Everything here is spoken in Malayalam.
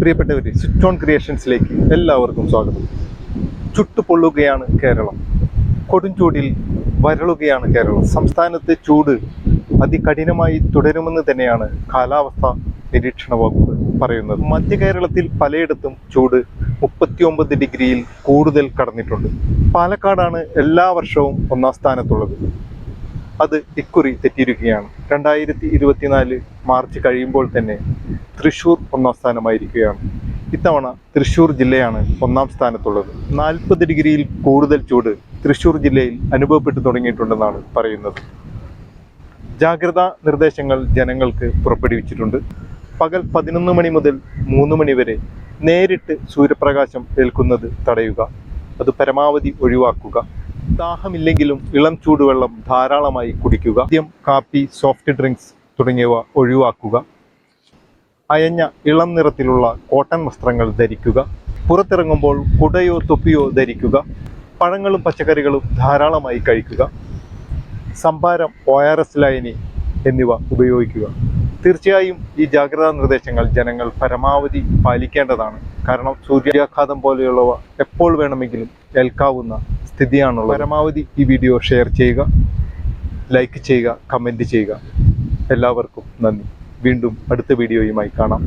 പ്രിയപ്പെട്ടവർ ഓൺ ക്രിയേഷൻസിലേക്ക് എല്ലാവർക്കും സ്വാഗതം. ചുട്ടുപൊള്ളുകയാണ് കേരളം. കൊടുംചൂടിൽ വരളുകയാണ് കേരളം. സംസ്ഥാനത്തെ ചൂട് അതികഠിനമായി തുടരുമെന്ന് തന്നെയാണ് കാലാവസ്ഥ നിരീക്ഷണ വകുപ്പ് പറയുന്നത്. മധ്യ കേരളത്തിൽ പലയിടത്തും ചൂട് മുപ്പത്തിയൊമ്പത് ഡിഗ്രിയിൽ കൂടുതൽ കടന്നിട്ടുണ്ട്. പാലക്കാടാണ് എല്ലാ വർഷവും ഒന്നാം സ്ഥാനത്തുള്ളത്. അത് ഇക്കുറി തെറ്റിയിരിക്കുകയാണ്. രണ്ടായിരത്തി ഇരുപത്തിനാല് മാർച്ച് കഴിയുമ്പോൾ തന്നെ തൃശ്ശൂർ ഒന്നാം സ്ഥാനമായിരിക്കുകയാണ്. ഇത്തവണ തൃശ്ശൂർ ജില്ലയാണ് ഒന്നാം സ്ഥാനത്തുള്ളത്. നാൽപ്പത് ഡിഗ്രിയിൽ കൂടുതൽ ചൂട് തൃശ്ശൂർ ജില്ലയിൽ അനുഭവപ്പെട്ടു തുടങ്ങിയിട്ടുണ്ടെന്നാണ് പറയുന്നത്. ജാഗ്രതാ നിർദ്ദേശങ്ങൾ ജനങ്ങൾക്ക് പുറപ്പെടുവിച്ചിട്ടുണ്ട്. പകൽ പതിനൊന്ന് മണി മുതൽ മൂന്ന് മണി വരെ നേരിട്ട് സൂര്യപ്രകാശം ഏൽക്കുന്നത് തടയുക അത് പരമാവധി ഒഴിവാക്കുക ദാഹമില്ലെങ്കിലും ഇളം ചൂടുവെള്ളം ധാരാളമായി കുടിക്കുക ആദ്യം കാപ്പി സോഫ്റ്റ് ഡ്രിങ്ക്സ് തുടങ്ങിയവ ഒഴിവാക്കുക അയഞ്ഞ ഇളം നിറത്തിലുള്ള കോട്ടൺ വസ്ത്രങ്ങൾ ധരിക്കുക. പുറത്തിറങ്ങുമ്പോൾ കുടയോ തൊപ്പിയോ ധരിക്കുക. പഴങ്ങളും പച്ചക്കറികളും ധാരാളമായി കഴിക്കുക. സംഭാരം ഒ ആർ എസ് ലൈനി എന്നിവ ഉപയോഗിക്കുക. തീർച്ചയായും ഈ ജാഗ്രതാ നിർദ്ദേശങ്ങൾ ജനങ്ങൾ പരമാവധി പാലിക്കേണ്ടതാണ്. കാരണം സൂര്യാഘാതം പോലെയുള്ളവ എപ്പോൾ വേണമെങ്കിലും ഏൽക്കാവുന്ന സ്ഥിതിയാണുള്ളത്. പരമാവധി ഈ വീഡിയോ ഷെയർ ചെയ്യുക ലൈക്ക് ചെയ്യുക കമന്റ് ചെയ്യുക. എല്ലാവർക്കും നന്ദി. വീണ്ടും അടുത്ത വീഡിയോയുമായി കാണാം.